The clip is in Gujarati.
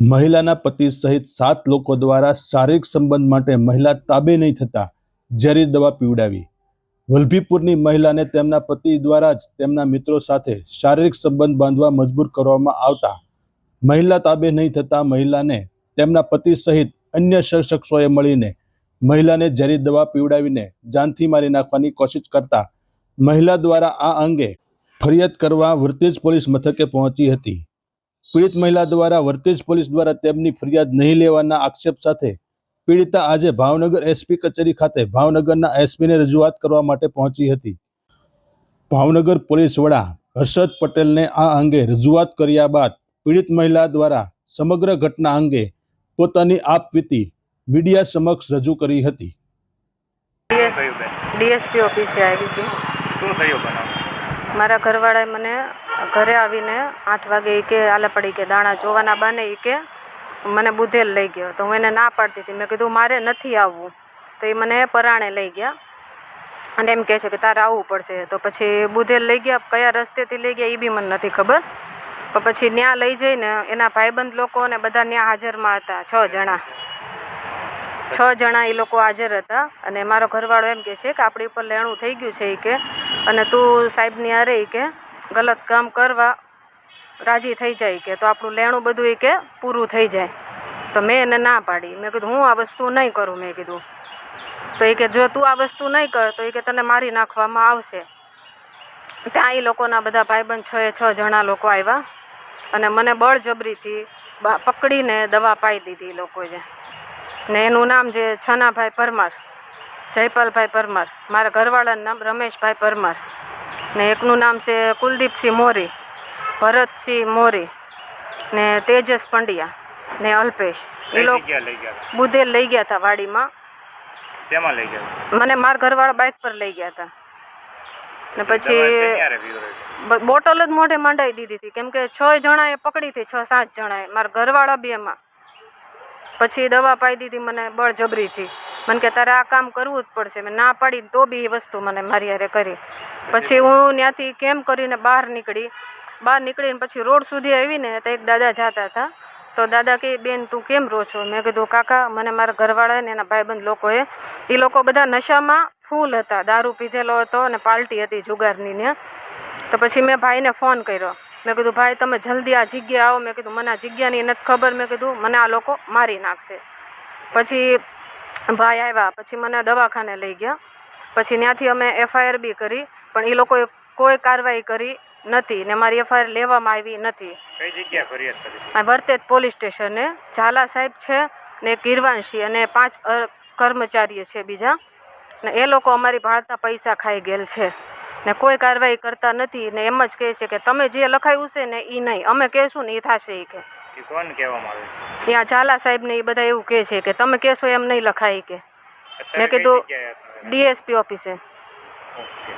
મહિલાના પતિ સહિત સાત લોકો દ્વારા શારીરિક સંબંધ માટે મહિલા તાબે નહીં થતા ઝેરી દવા પીવડાવી. વલભીપુરની મહિલાને તેમના પતિ દ્વારા જ તેમના મિત્રો સાથે શારીરિક સંબંધ બાંધવા મજબૂર કરવામાં આવતા મહિલા તાબે નહીં થતા મહિલાને તેમના પતિ સહિત અન્ય શખ્સોએ મળીને મહિલાને ઝેરી દવા પીવડાવીને જાનથી મારી નાખવાની કોશિશ કરતા મહિલા દ્વારા આ અંગે ફરિયાદ કરવા વૃત્તિજ પોલીસ મથકે પહોંચી હતી. પીડિત મહિલા દ્વારા વર્તેજ પોલીસ દ્વારા તેમની ફરિયાદ નહીં લેવાના આક્ષેપ સાથે પીડિતા આજે ભાવનગર એસપી કચેરી ખાતે ભાવનગરના એસપીને રજૂઆત કરવા માટે પહોંચી હતી. ભાવનગર પોલીસ વડા હર્ષદ પટેલને આ અંગે રજૂઆત કર્યા બાદ પીડિત મહિલા દ્વારા સમગ્ર ઘટના અંગે પોતાની આપવીતી મીડિયા સમક્ષ રજૂ કરી હતી. ડીએસપી ઓફિસે આવી છું. શું થયું મારા ઘરવાળાએ મને ઘરે આવીને આઠ વાગે એ કે આલે પડી કે દાણા જોવાના બાને એ કે મને બુધેલ લઈ ગયો. તો હું એને ના પાડતી હતી. મેં કીધું મારે નથી આવવું. તો એ મને પરાણે લઈ ગયા. અને એમ કહે છે કે તારે આવવું પડશે. તો પછી બુધેલ લઈ ગયા. કયા રસ્તેથી લઈ ગયા એ બી મને નથી ખબર. પણ પછી ત્યાં લઈ જઈને એના ભાઈબંધ લોકો અને બધા ત્યાં હાજરમાં હતા, છ જણા. છ જણા એ લોકો હાજર હતા. અને મારો ઘરવાળો એમ કહે છે કે આપણી ઉપર લેણું થઈ ગયું છે એ કે. અને તું સાહેબની હારે ઈ કે ગલત કામ કરવા રાજી થઈ જાય કે, તો આપણું લેણું બધું એ કે પૂરું થઈ જાય. તો મેં એને ના પાડી. મેં કીધું, હું આ વસ્તુ નહીં કરું, મેં કીધું. તો એ કે, જો તું આ વસ્તુ નહીં કર, તો એ કે, તને મારી નાખવામાં આવશે. ત્યાં એ લોકોના બધા ભાઈબંધ છ એ છ જણા લોકો આવ્યા અને મને બળજબરીથી પકડીને દવા પાઈ દીધી લોકોએ. ને એનું નામ જે છનાભાઈ પરમાર, જયપાલભાઈ પરમાર, મારા ઘરવાળાનું નામ રમેશભાઈ પરમાર. ને એકનું નામ છે કુલદીપસિંહ મોરી ભરતસિંહ મોરી ને તેજસ પંડ્યા ને અલ્પેશ. એ લોકો જગ્યા લઈ ગયા. બુધેલ લઈ ગયા હતા વાડીમાં. શેમાં લઈ ગયા? મને મારા ઘરવાળા બાઇક પર લઈ ગયા હતા. ને પછી બોટલ જ મોઢે માંડાઈ દીધી હતી. કેમ કે છ જણાએ પકડી હતી છ સાત જણાએ. મારા ઘરવાળા બેમાં. પછી દવા પાઈ દીધી મને બળજબરીથી મને કે તારે આ કામ કરવું જ પડશે. મેં ના પાડી તો બી એ વસ્તુ મને મારી હારે કરી. પછી હું ત્યાંથી કેમ કરીને બહાર નીકળી? બહાર નીકળીને પછી રોડ સુધી આવીને તો એક દાદા જતા હતા. તો દાદા કે, બેન, તું કેમ રો છો? મેં કીધું, કાકા, મને મારા ઘરવાળા ને એના ભાઈબંધ લોકોએ એ લોકો બધા નશામાં ફૂલ હતા. દારૂ પીધેલો હતો અને પાર્ટી હતી જુગારની ને. તો પછી મેં ભાઈને ફોન કર્યો. મેં કીધું, ભાઈ, તમે જલ્દી આ જગ્યા આવો. મેં કીધું, મને આ જગ્યાની નથી ખબર. મેં કીધું, મને આ લોકો મારી નાખશે. પછી ભાઈ આવ્યા પછી મને દવાખાને લઈ ગયા. પછી ત્યાંથી અમે એફઆઈઆર બી કરી પણ એ લોકોએ કોઈ કાર્યવાહી કરી નથી ને મારી એફઆઈઆર લેવામાં આવી નથી. કઈ જગ્યાએ ફરિયાદ કરી આ વર્તેજ પોલીસ સ્ટેશને. ઝાલા સાહેબ છે ને એક અને પાંચ કર્મચારી છે બીજા. ને એ લોકો અમારી ભાળતા પૈસા ખાઈ ગયેલ છે. ને કોઈ કાર્યવાહી કરતા નથી ને એમ જ કહે છે કે તમે જે લખાયું છે ને એ નહીં. અમે કહેશું ને એ થશે એ કે. કોણ કહેવામાં આવે? ત્યાં ઝાલા સાહેબ ને એ બધા એવું કહે છે કે તમે કહેશો એમ નહીં લખાય કે. મેં કીધું? ડીએસપી ઓફિસે. ઓકે.